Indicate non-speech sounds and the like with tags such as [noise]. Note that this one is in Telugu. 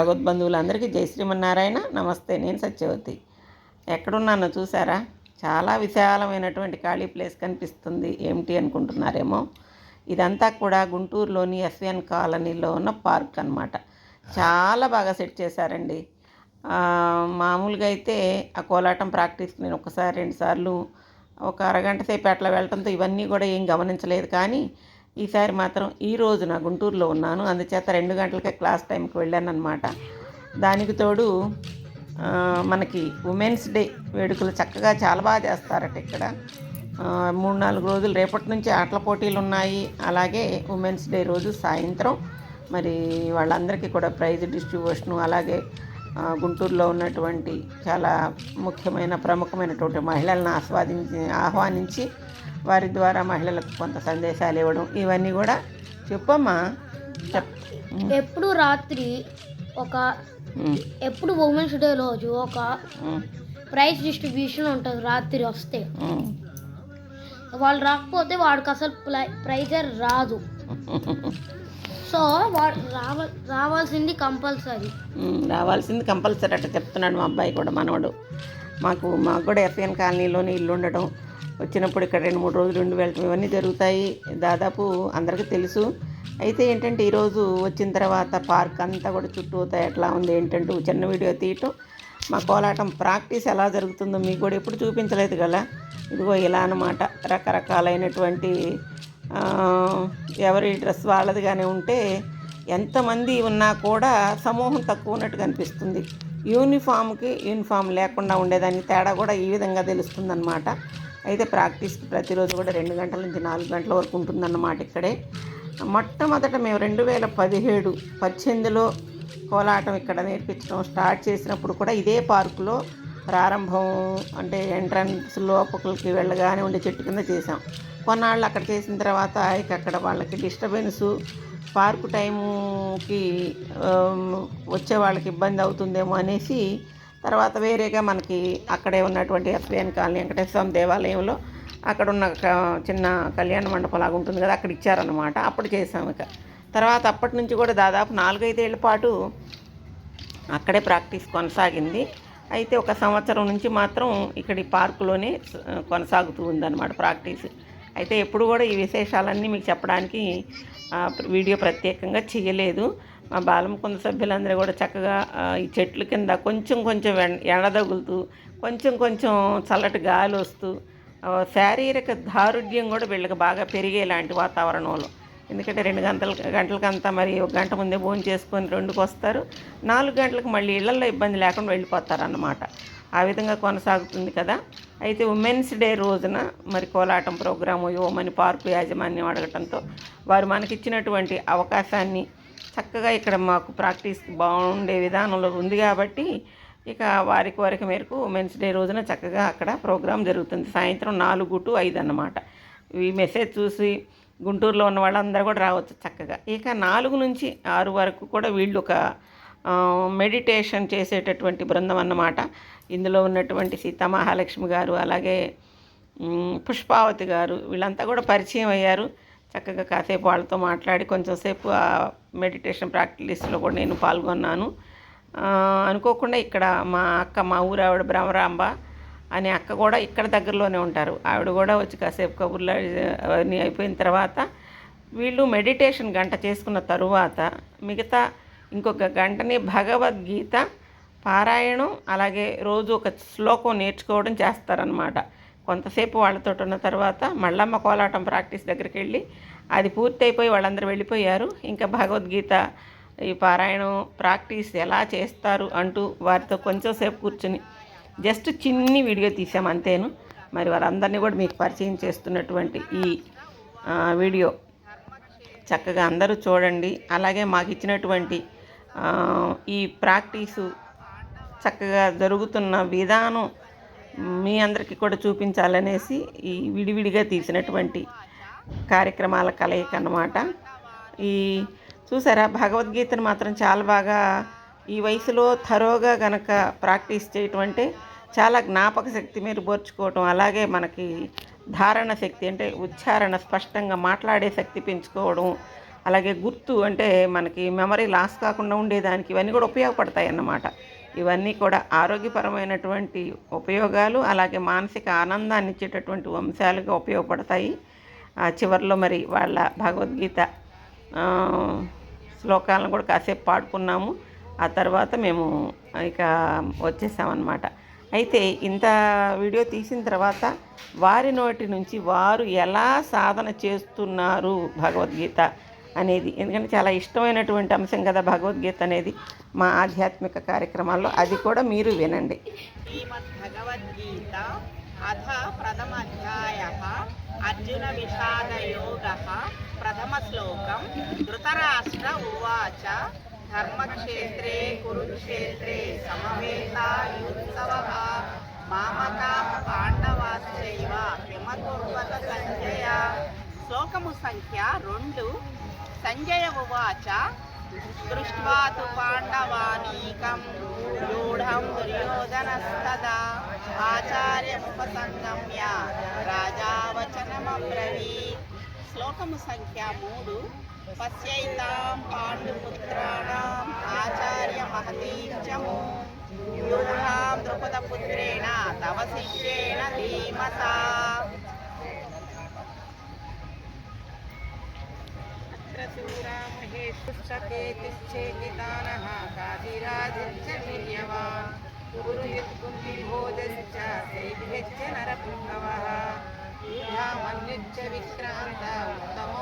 భగవద్బంధువులందరికీ జై శ్రీమన్నారాయణ. నమస్తే నేను సత్యవతి. ఎక్కడున్నానో చూసారా? చాలా విశాలమైనటువంటి ఖాళీ ప్లేస్ కనిపిస్తుంది. ఏమిటి అనుకుంటున్నారేమో? ఇదంతా కూడా గుంటూరులోని ఎస్విఎన్ కాలనీలో ఉన్న పార్క్ అన్నమాట. చాలా బాగా సెట్ చేశారండి. మామూలుగా అయితే ఆ కోలాటం ప్రాక్టీస్ నేను ఒకసారి రెండుసార్లు ఒక అరగంట సేపు అట్లా వెళ్ళటంతో ఇవన్నీ కూడా ఏం గమనించలేదు. కానీ ఈసారి మాత్రం ఈ రోజు నా గుంటూరులో ఉన్నాను. అందుచేత రెండు గంటలకే క్లాస్ టైంకి వెళ్ళాను అనమాట దానికి తోడు మనకి ఉమెన్స్ డే వేడుకలు చక్కగా చాలా బాగా చేస్తారట ఇక్కడ. మూడు నాలుగు రోజులు రేపటి నుంచి ఆటల పోటీలు ఉన్నాయి. అలాగే ఉమెన్స్ డే రోజు సాయంత్రం మరి వాళ్ళందరికీ కూడా ప్రైజ్ డిస్ట్రిబ్యూషను అలాగే గుంటూరులో ఉన్నటువంటి చాలా ముఖ్యమైన ప్రముఖమైనటువంటి మహిళలను ఆస్వాదించి ఆహ్వానించి వారి ద్వారా మహిళలకు కొంత సందేశాలు ఇవ్వడం ఇవన్నీ కూడా చెప్పమ్మా. చెప్. ఎప్పుడు రాత్రి ఒక ఎప్పుడు ఉమెన్స్ డే రోజు ఒక ప్రైజ్ డిస్ట్రిబ్యూషన్ ఉంటుంది రాత్రి వస్తే. వాళ్ళు రాకపోతే వాడికి అసలు ప్లై- ప్రైజే రాదు. [laughs] సో వాడు రావ రావాల్సింది కంపల్సరీ రావాల్సింది కంపల్సరీ అట్ట చెప్తున్నాడు మా అబ్బాయి కూడా మనవడు. మాకు మాకు కూడా ఎఫ్ఎన్ కాలనీలోనే ఇల్లు ఉండడం వచ్చినప్పుడు ఇక్కడ రెండు మూడు రోజులు ఉండి వెళ్ళటం ఇవన్నీ జరుగుతాయి. దాదాపు అందరికీ తెలుసు. అయితే ఏంటంటే ఈరోజు వచ్చిన తర్వాత పార్క్ అంతా కూడా చుట్టూ ఎట్లా ఉంది ఏంటంటే చిన్న వీడియో తీయటం. మా కోలాటం ప్రాక్టీస్ ఎలా జరుగుతుందో మీకు కూడా ఎప్పుడు చూపించలేదు కదా. ఇదిగో ఇలా అన్నమాట. రకరకాలైనటువంటి ఎవరి డ్రెస్ వాళ్ళదిగానే ఉంటే ఎంతమంది ఉన్నా కూడా సమూహం తక్కువ ఉన్నట్టు కనిపిస్తుంది యూనిఫామ్కి యూనిఫామ్ లేకుండా ఉండేదాన్ని. తేడా కూడా ఈ విధంగా తెలుస్తుందన్నమాట. అయితే ప్రాక్టీస్కి ప్రతిరోజు కూడా రెండు గంటల నుంచి నాలుగు గంటల వరకు ఉంటుందన్నమాట ఇక్కడే. మొట్టమొదట మేము రెండు వేల పదిహేడు పద్దెనిమిదిలో కోలాటం ఇక్కడ నేర్పించడం స్టార్ట్ చేసినప్పుడు కూడా ఇదే పార్కులో ప్రారంభం అంటే ఎంట్రన్స్ లోపలికి వెళ్ళగానే ఉండే చెట్టు కింద చేసాం కొన్నాళ్ళు అక్కడ చేసిన తర్వాత ఇక అక్కడ వాళ్ళకి డిస్టర్బెన్స్ పార్కు టైంకి వచ్చే వాళ్ళకి ఇబ్బంది అవుతుందేమో అనేసి తర్వాత వేరేగా మనకి అక్కడే ఉన్నటువంటి ఎస్బిఎన్ కాలనీ వెంకటేశ్వర స్వామి దేవాలయంలో అక్కడ ఉన్న ఒక చిన్న కళ్యాణ మండపం లాగా ఉంటుంది కదా అక్కడ ఇచ్చారనమాట అప్పుడు చేసాం ఇక. తర్వాత అప్పటి నుంచి కూడా దాదాపు నాలుగైదేళ్ళ పాటు అక్కడే ప్రాక్టీస్ కొనసాగింది. అయితే ఒక సంవత్సరం నుంచి మాత్రం ఇక్కడ పార్కులోనే కొనసాగుతూ ఉందన్నమాట ప్రాక్టీస్. అయితే ఎప్పుడు కూడా ఈ విశేషాలన్నీ మీకు చెప్పడానికి వీడియో ప్రత్యేకంగా చేయలేదు. మా బాలముకుంద సభ్యులందరూ కూడా చక్కగా ఈ చెట్ల కింద కొంచెం కొంచెం ఎండ తగులుతూ కొంచెం కొంచెం చల్లటి గాలి వస్తూ శారీరక దారుఢ్యం కూడా వీళ్ళకి బాగా పెరిగేలాంటి వాతావరణంలో. ఎందుకంటే రెండు గంటల గంటలకంతా మరి ఒక గంట ముందే భోజనం చేసుకొని రెండుకు వస్తారు. నాలుగు గంటలకు మళ్ళీ ఇళ్ళలో ఇబ్బంది లేకుండా వెళ్ళిపోతారు అన్నమాట ఆ విధంగా కొనసాగుతుంది కదా. అయితే ఉమెన్స్ డే రోజున మరి కోలాటం ప్రోగ్రాము యువమని పార్కు యాజమాన్యం అడగటంతో వారు మనకిచ్చినటువంటి అవకాశాన్ని చక్కగా ఇక్కడ మాకు ప్రాక్టీస్ బాగుండే విధానంలో ఉంది కాబట్టి ఇక వారి కోరిక మేరకు ఉమెన్స్ డే రోజున చక్కగా అక్కడ ప్రోగ్రాం జరుగుతుంది. సాయంత్రం నాలుగు టు ఐదు అన్నమాట. ఈ మెసేజ్ చూసి గుంటూరులో ఉన్న వాళ్ళందరూ కూడా రావచ్చు చక్కగా. ఇక నాలుగు నుంచి ఆరు వరకు కూడా వీళ్ళు ఒక మెడిటేషన్ చేసేటటువంటి బృందం అన్నమాట. ఇందులో ఉన్నటువంటి సీతామహాలక్ష్మి గారు అలాగే పుష్పావతి గారు వీళ్ళంతా కూడా పరిచయం అయ్యారు. చక్కగా కాసేపు వాళ్ళతో మాట్లాడి కొంచెంసేపు ఆ మెడిటేషన్ ప్రాక్టీస్లో కూడా నేను పాల్గొన్నాను. అనుకోకుండా ఇక్కడ మా అక్క మా ఊరు ఆవిడ భ్రమరాంబ అనే అక్క కూడా ఇక్కడ దగ్గరలోనే ఉంటారు. ఆవిడ కూడా వచ్చి కాసేపు కబుర్లు అవన్నీ అయిపోయిన తర్వాత వీళ్ళు మెడిటేషన్ గంట చేసుకున్న తరువాత మిగతా ఇంకొక గంటని భగవద్గీత పారాయణం అలాగే రోజు ఒక శ్లోకం నేర్చుకోవడం చేస్తారనమాట కొంతసేపు వాళ్ళతో ఉన్న తర్వాత మళ్ళమ్మ కోలాటం ప్రాక్టీస్ దగ్గరికి వెళ్ళి అది పూర్తయిపోయి వాళ్ళందరూ వెళ్ళిపోయారు. ఇంకా భగవద్గీత ఈ పారాయణం ప్రాక్టీస్ ఎలా చేస్తారు అంటూ వారితో కొంచెం సేపు కూర్చుని జస్ట్ చిన్ని వీడియో తీసాం అంతేను. మరి వారందరినీ కూడా మీకు పరిచయం చేస్తున్నటువంటి ఈ వీడియో చక్కగా అందరూ చూడండి. అలాగే మాకు ఇచ్చినటువంటి ఈ ప్రాక్టీసు చక్కగా జరుగుతున్న విధానం మీ అందరికీ కూడా చూపించాలనేసి ఈ విడివిడిగా తీసినటువంటి కార్యక్రమాల కలయిక అన్నమాట. ఈ చూసారా భగవద్గీతను మాత్రం చాలా బాగా ఈ వయసులో తరోగా గనక ప్రాక్టీస్ చేయటం అంటే చాలా జ్ఞాపక శక్తి మీరు పోర్చుకోవటం అలాగే మనకి ధారణ శక్తి అంటే ఉచ్చారణ స్పష్టంగా మాట్లాడే శక్తి పెంచుకోవడం అలాగే గుర్తు అంటే మనకి మెమరీ లాస్ కాకుండా ఉండేదానికి ఇవన్నీ కూడా ఉపయోగపడతాయి అన్నమాట ఇవన్నీ కూడా ఆరోగ్యపరమైనటువంటి ఉపయోగాలు అలాగే మానసిక ఆనందాన్ని ఇచ్చేటటువంటి వంశాలుగా ఉపయోగపడతాయి. చివరిలో మరి వాళ్ళ భగవద్గీత శ్లోకాలను కూడా కాసేపు పాడుకున్నాము. ఆ తర్వాత మేము ఇక వచ్చేసామన్నమాట. అయితే ఇంత వీడియో తీసిన తర్వాత వారి నోటి నుంచి వారు ఎలా సాధన చేస్తున్నారు భగవద్గీత? అనేది. ఎందుకంటే చాలా ఇష్టమైనటువంటి అంశం కదా భగవద్గీత అనేది. మా ఆధ్యాత్మిక కార్యక్రమాల్లో అది కూడా మీరు వినండి. భగవద్గీత అథ ప్రథమాధ్యాయ అర్జున విషాద యోగ ప్రథమ శ్లోకం ధృతరాష్ట్ర ఉవాచ ధర్మక్షేత్రే కురుక్షేత్రే సమవేతాయుత్సవ మామకా పాండవాశ్చైవ హిమకుర్వత సంజయ శ్లోకము సంఖ్య రెండు సంజయ ఉవాచ. దృష్ట్వా తు పాండవానీకం రూఢం దుర్యోధనస్తదా. ఆచార్యముపసంగమ్య రాజావచనమబ్రవీ. శ్లోకము సంఖ్య మూడు. పశ్యైతాం పాండుపుత్రాణం ఆచార్య మహతీం చము యూఢాం ద్రుపదపుత్రేణ తవ శిష్యేణ ధీమతా अत्र सूरामहेशुष्टकेतिश्चेकितानः कादिराजिश्च वीर्यवान् गुरुयुत्कुम्भिभोजश्च सेभ्यश्च नरपुङ्गवः युधामन्युश्च विक्रान्त उत्तमौजाश्च